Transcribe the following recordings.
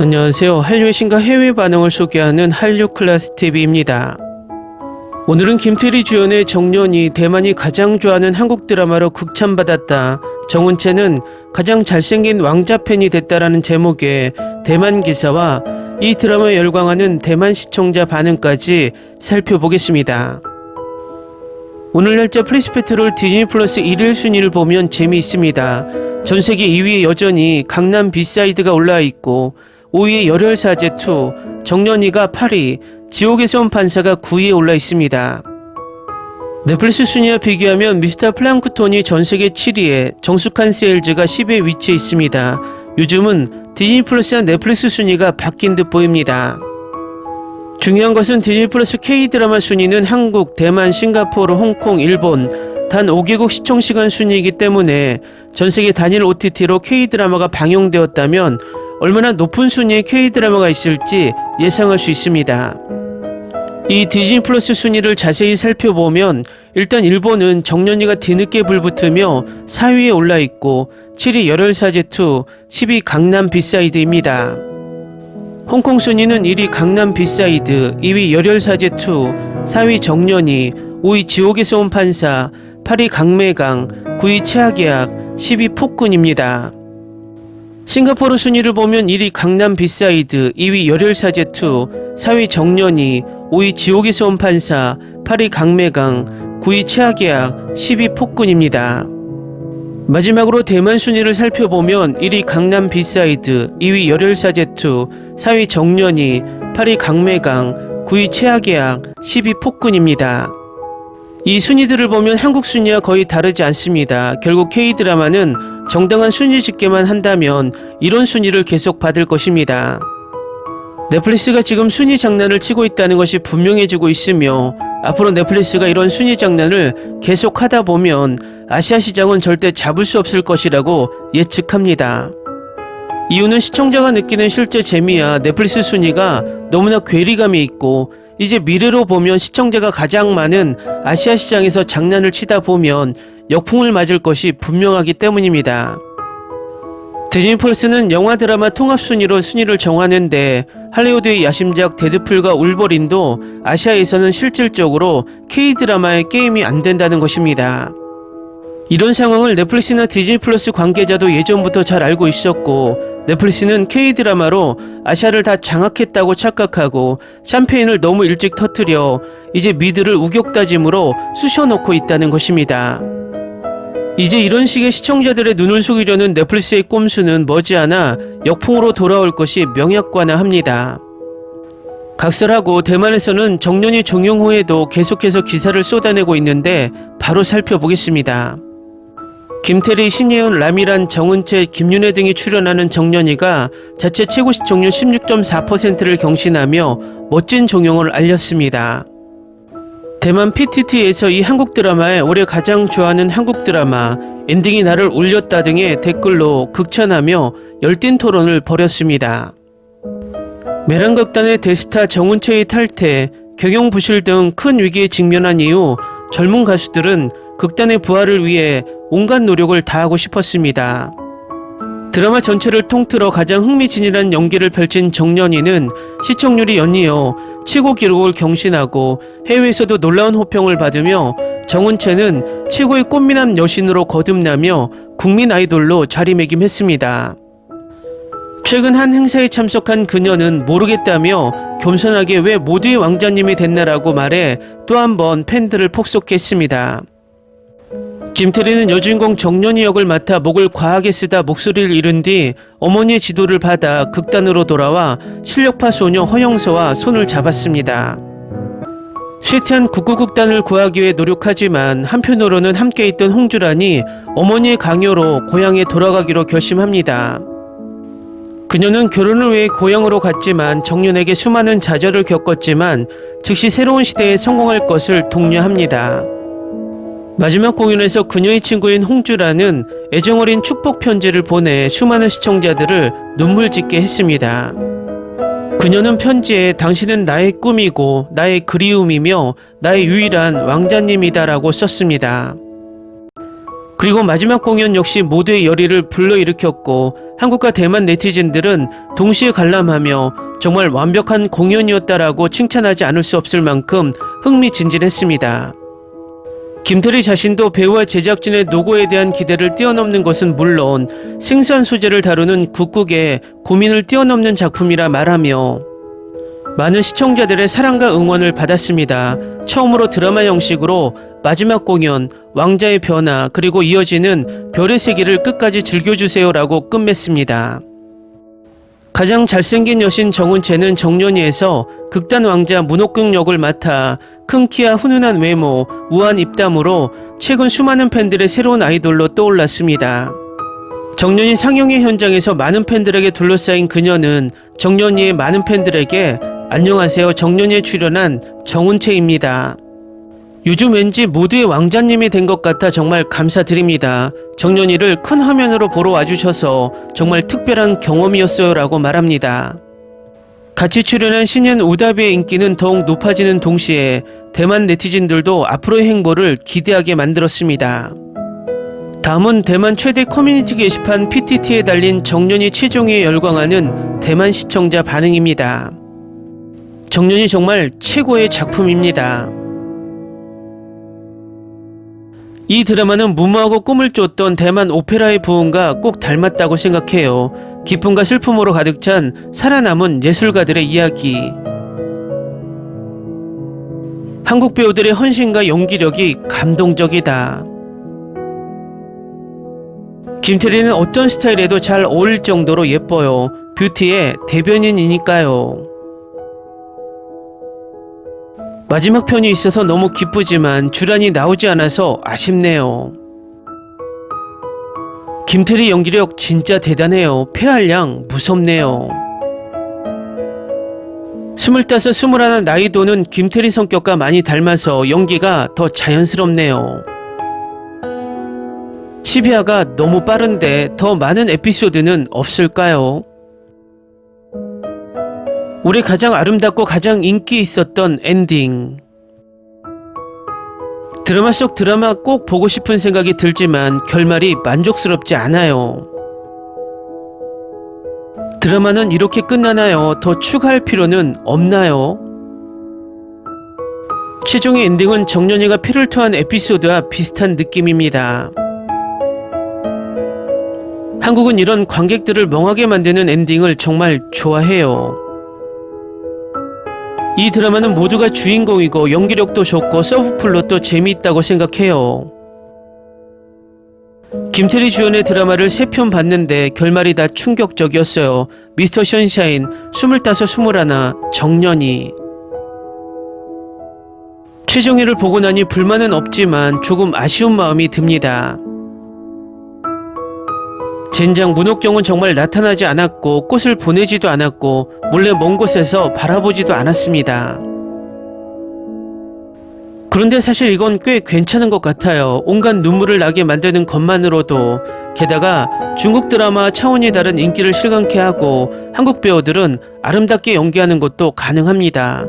안녕하세요. 한류의 신과 해외 반응을 소개하는 한류 클래스 TV입니다. 오늘은 김태리 주연의 정년이 대만이 가장 좋아하는 한국 드라마로 극찬받았다. 정은채는 가장 잘생긴 왕자 팬이 됐다라는 제목의 대만 기사와 이 드라마에 열광하는 대만 시청자 반응까지 살펴보겠습니다. 오늘 날짜 프리스페트롤 디즈니 플러스 1일 순위를 보면 재미있습니다. 전 세계 2위에 여전히 강남 비사이드가 올라와 있고 5위에 열혈사제 2, 정년이가 8위, 지옥에서 온 판사가 9위에 올라 있습니다. 넷플릭스 순위와 비교하면 미스터 플랑크톤이 전 세계 7위에 정숙한 세일즈가 10위에 위치해 있습니다. 요즘은 디즈니 플러스와 넷플릭스 순위가 바뀐 듯 보입니다. 중요한 것은 디즈니 플러스 K-드라마 순위는 한국, 대만, 싱가포르, 홍콩, 일본 단 5개국 시청 시간 순위이기 때문에 전 세계 단일 OTT로 K-드라마가 방영되었다면 얼마나 높은 순위의 K-드라마가 있을지 예상할 수 있습니다. 이 디즈니 플러스 순위를 자세히 살펴보면 일단 일본은 정년이가 뒤늦게 불붙으며 4위에 올라 있고 7위 열혈사제 2, 10위 강남 비사이드입니다. 홍콩 순위는 1위 강남 비사이드, 2위 열혈사제 2, 4위 정년이, 5위 지옥에서 온 판사, 8위 강매강, 9위 최악의학, 10위 폭군입니다. 싱가포르 순위를 보면 1위 강남 비사이드, 2위 열혈사제 2, 4위 정년이, 5위 지옥에서 온 판사, 8위 강매강, 9위 최악의학, 10위 폭군입니다. 마지막으로 대만 순위를 살펴보면 1위 강남 비사이드, 2위 열혈사제 2, 4위 정년이, 8위 강매강, 9위 최악의학, 10위 폭군입니다. 이 순위들을 보면 한국 순위와 거의 다르지 않습니다. 결국 K-드라마는 정당한 순위 집계만 한다면 이런 순위를 계속 받을 것입니다. 넷플릭스가 지금 순위 장난을 치고 있다는 것이 분명해지고 있으며 앞으로 넷플릭스가 이런 순위 장난을 계속 하다 보면 아시아 시장은 절대 잡을 수 없을 것이라고 예측합니다. 이유는 시청자가 느끼는 실제 재미와 넷플릭스 순위가 너무나 괴리감이 있고 이제 미래로 보면 시청자가 가장 많은 아시아 시장에서 장난을 치다 보면 역풍을 맞을 것이 분명하기 때문입니다. 디즈니 플러스는 영화 드라마 통합 순위로 순위를 정하는데 할리우드의 야심작 데드풀과 울버린도 아시아에서는 실질적으로 K 드라마의 게임이 안 된다는 것입니다. 이런 상황을 넷플릭스나 디즈니 플러스 관계자도 예전부터 잘 알고 있었고 넷플릭스는 K 드라마로 아시아를 다 장악했다고 착각하고 샴페인을 너무 일찍 터뜨려 이제 미드를 우격다짐으로 쑤셔놓고 있다는 것입니다. 이제 이런 식의 시청자들의 눈을 속이려는 넷플릭스의 꼼수는 머지않아 역풍으로 돌아올 것이 명약관화합니다. 각설하고 대만에서는 정년이 종용 후에도 계속해서 기사를 쏟아내고 있는데 바로 살펴보겠습니다. 김태리, 신예은, 라미란, 정은채, 김윤혜 등이 출연하는 정년이가 자체 최고 시청률 16.4%를 경신하며 멋진 종용을 알렸습니다. 대만 PTT에서 이 한국 드라마에 올해 가장 좋아하는 한국 드라마, 엔딩이 나를 울렸다 등의 댓글로 극찬하며 열띤 토론을 벌였습니다. 메랑극단의 대스타 정은채의 탈퇴, 경영 부실 등 큰 위기에 직면한 이후 젊은 가수들은 극단의 부활을 위해 온갖 노력을 다하고 싶었습니다. 드라마 전체를 통틀어 가장 흥미진진한 연기를 펼친 정년이는 시청률이 연이어 최고 기록을 경신하고 해외에서도 놀라운 호평을 받으며 정은채는 최고의 꽃미남 여신으로 거듭나며 국민 아이돌로 자리매김했습니다. 최근 한 행사에 참석한 그녀는 모르겠다며 겸손하게 왜 모두의 왕자님이 됐나라고 말해 또 한 번 팬들을 폭소했습니다. 김태리는 여주인공 정년이 역을 맡아 목을 과하게 쓰다 목소리를 잃은 뒤 어머니의 지도를 받아 극단으로 돌아와 실력파 소녀 허영서와 손을 잡았습니다. 쇠퇴한 국구극단을 구하기 위해 노력하지만 한편으로는 함께 있던 홍주란이 어머니의 강요로 고향에 돌아가기로 결심합니다. 그녀는 결혼을 위해 고향으로 갔지만 정년에게 수많은 좌절을 겪었지만 즉시 새로운 시대에 성공할 것을 독려합니다. 마지막 공연에서 그녀의 친구인 홍주라는 애정어린 축복 편지를 보내 수많은 시청자들을 눈물 짓게 했습니다. 그녀는 편지에 당신은 나의 꿈이고 나의 그리움이며 나의 유일한 왕자님이다라고 썼습니다. 그리고 마지막 공연 역시 모두의 열의를 불러일으켰고 한국과 대만 네티즌들은 동시에 관람하며 정말 완벽한 공연이었다라고 칭찬하지 않을 수 없을 만큼 흥미진진했습니다. 김태리 자신도 배우와 제작진의 노고에 대한 기대를 뛰어넘는 것은 물론 생소한 소재를 다루는 국국의 고민을 뛰어넘는 작품이라 말하며 많은 시청자들의 사랑과 응원을 받았습니다. 처음으로 드라마 형식으로 마지막 공연, 왕자의 변화, 그리고 이어지는 별의 세계를 끝까지 즐겨주세요라고 끝맺습니다. 가장 잘생긴 여신 정은채는 정년이에서 극단 왕자 문옥궁 역을 맡아 큰 키와 훈훈한 외모, 우아한 입담으로 최근 수많은 팬들의 새로운 아이돌로 떠올랐습니다. 정년이 상영회 현장에서 많은 팬들에게 둘러싸인 그녀는 정년이의 많은 팬들에게 안녕하세요 정년이에 출연한 정은채입니다. 요즘 왠지 모두의 왕자님이 된 것 같아 정말 감사드립니다. 정년이를 큰 화면으로 보러 와주셔서 정말 특별한 경험이었어요 라고 말합니다. 같이 출연한 신인 우다비의 인기는 더욱 높아지는 동시에 대만 네티즌들도 앞으로의 행보를 기대하게 만들었습니다. 다음은 대만 최대 커뮤니티 게시판 PTT에 달린 정년이 최종에 열광하는 대만 시청자 반응입니다. 정년이 정말 최고의 작품입니다. 이 드라마는 무모하고 꿈을 쫓던 대만 오페라의 부흥과 꼭 닮았다고 생각해요. 기쁨과 슬픔으로 가득 찬 살아남은 예술가들의 이야기. 한국 배우들의 헌신과 연기력이 감동적이다. 김태리는 어떤 스타일에도 잘 어울릴 정도로 예뻐요. 뷰티의 대변인이니까요. 마지막 편이 있어서 너무 기쁘지만 주란이 나오지 않아서 아쉽네요. 김태리 연기력 진짜 대단해요. 폐활량 무섭네요. 스물다섯, 스물하나 나이도는 김태리 성격과 많이 닮아서 연기가 더 자연스럽네요. 12화가 너무 빠른데 더 많은 에피소드는 없을까요? 올해 가장 아름답고 가장 인기 있었던 엔딩. 드라마 속 드라마 꼭 보고 싶은 생각이 들지만 결말이 만족스럽지 않아요. 드라마는 이렇게 끝나나요? 더 추가할 필요는 없나요? 최종의 엔딩은 정년이가 피를 토한 에피소드와 비슷한 느낌입니다. 한국은 이런 관객들을 멍하게 만드는 엔딩을 정말 좋아해요. 이 드라마는 모두가 주인공이고 연기력도 좋고 서브플롯도 재미있다고 생각해요. 김태리 주연의 드라마를 세 편 봤는데 결말이 다 충격적이었어요. 미스터 션샤인, 25, 21, 정년이. 최정희를 보고 나니 불만은 없지만 조금 아쉬운 마음이 듭니다. 젠장 문옥경은 정말 나타나지 않았고 꽃을 보내지도 않았고 몰래 먼 곳에서 바라보지도 않았습니다. 그런데 사실 이건 꽤 괜찮은 것 같아요. 온갖 눈물을 나게 만드는 것만으로도 게다가 중국 드라마 차원이 다른 인기를 실감케 하고 한국 배우들은 아름답게 연기하는 것도 가능합니다.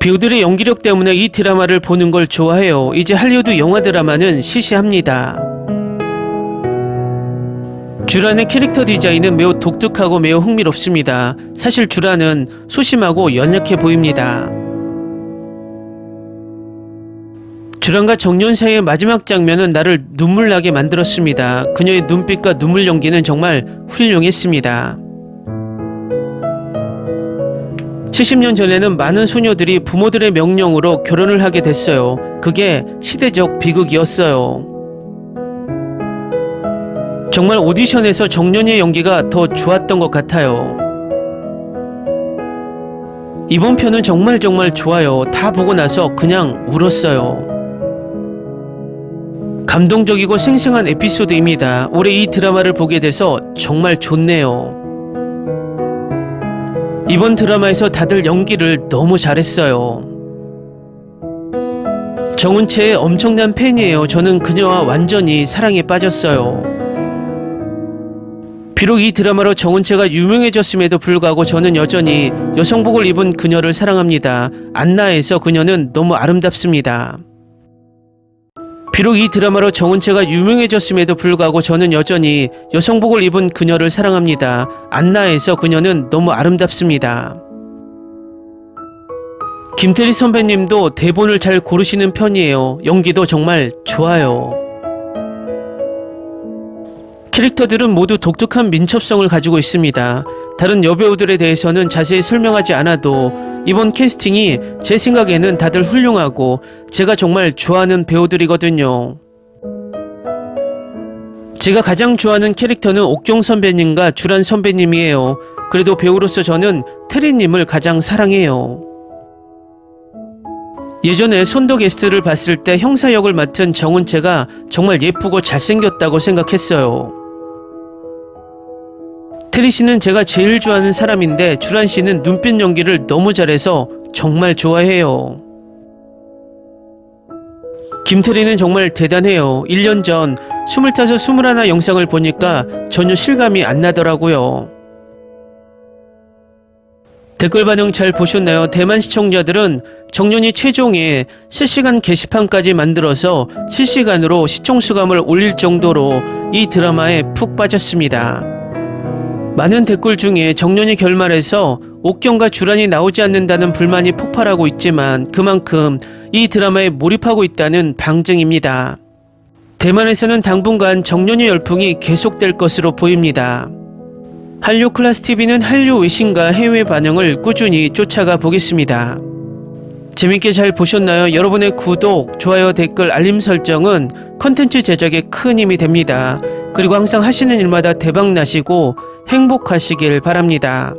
배우들의 연기력 때문에 이 드라마를 보는 걸 좋아해요. 이제 할리우드 영화 드라마는 시시합니다. 주란의 캐릭터 디자인은 매우 독특하고 매우 흥미롭습니다. 사실 주란은 소심하고 연약해 보입니다. 주란과 정년 사이의 마지막 장면은 나를 눈물 나게 만들었습니다. 그녀의 눈빛과 눈물 연기는 정말 훌륭했습니다. 70년 전에는 많은 소녀들이 부모들의 명령으로 결혼을 하게 됐어요. 그게 시대적 비극이었어요. 정말 오디션에서 정년의 연기가 더 좋았던 것 같아요. 이번 편은 정말 정말 좋아요. 다 보고 나서 그냥 울었어요. 감동적이고 생생한 에피소드입니다. 올해 이 드라마를 보게 돼서 정말 좋네요. 이번 드라마에서 다들 연기를 너무 잘했어요. 정은채의 엄청난 팬이에요. 저는 그녀와 완전히 사랑에 빠졌어요. 비록 이 드라마로 정은채가 유명해졌음에도 불구하고 저는 여전히 여성복을 입은 그녀를 사랑합니다. 안나에서 그녀는 너무 아름답습니다. 비록 이 드라마로 정은채가 유명해졌음에도 불구하고 저는 여전히 여성복을 입은 그녀를 사랑합니다. 안나에서 그녀는 너무 아름답습니다. 김태리 선배님도 대본을 잘 고르시는 편이에요. 연기도 정말 좋아요. 캐릭터들은 모두 독특한 민첩성을 가지고 있습니다. 다른 여배우들에 대해서는 자세히 설명하지 않아도 이번 캐스팅이 제 생각에는 다들 훌륭하고 제가 정말 좋아하는 배우들이거든요. 제가 가장 좋아하는 캐릭터는 옥경 선배님과 주란 선배님이에요. 그래도 배우로서 저는 테리님을 가장 사랑해요. 예전에 손도 게스트를 봤을 때 형사 역을 맡은 정은채가 정말 예쁘고 잘생겼다고 생각했어요. 트리 씨는 제가 제일 좋아하는 사람인데 주란 씨는 눈빛 연기를 너무 잘해서 정말 좋아해요. 김태리는 정말 대단해요. 1년 전 25, 21 영상을 보니까 전혀 실감이 안 나더라고요. 댓글 반응 잘 보셨나요? 대만 시청자들은 정년이 최종에 실시간 게시판까지 만들어서 실시간으로 시청 수감을 올릴 정도로 이 드라마에 푹 빠졌습니다. 많은 댓글 중에 정년이 결말에서 옥경과 주란이 나오지 않는다는 불만이 폭발하고 있지만 그만큼 이 드라마에 몰입하고 있다는 방증입니다. 대만에서는 당분간 정년의 열풍이 계속될 것으로 보입니다. 한류 클래스 TV는 한류 외신과 해외 반응을 꾸준히 쫓아가 보겠습니다. 재밌게 잘 보셨나요? 여러분의 구독, 좋아요, 댓글, 알림 설정은 컨텐츠 제작에 큰 힘이 됩니다. 그리고 항상 하시는 일마다 대박 나시고 행복하시길 바랍니다.